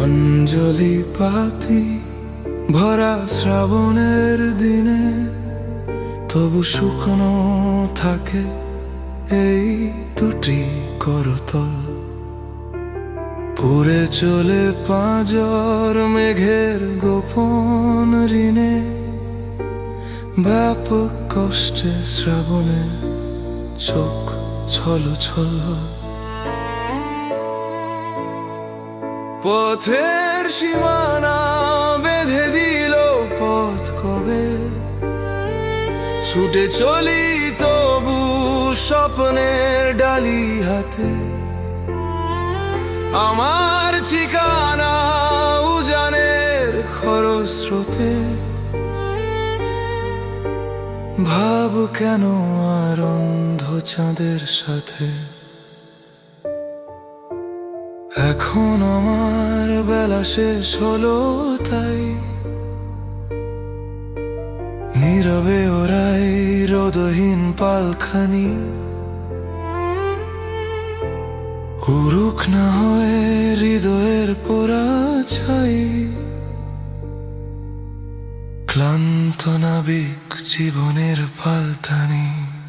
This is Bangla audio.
অঞ্জলি পাতি ভরা শ্রাবণের দিনে তবু শুকনো থাকে এই দুটি করতল। পুরে চলে পাঁজর মেঘের গোপন ঋণে, ব্যাপক কষ্টে শ্রাবণে চোখ ছল ছল। পথের সীমানা বেঁধে দিল পথ কবে? ছুটে চলি তবু স্বপ্নের ডালি হাতে। আমার ঠিকানা উজানের খরস্রোতে। ভাব কেন আর অন্ধ চাঁদের সাথে? এখন আমার বেলা শেষ হলো তাই। নীরবে ওরাই রোদহীন পালখানি। উরুক না হয়ে হৃদয়ের পোড়া ছাই ক্লান্ত নাবিক জীবনের পালতানি।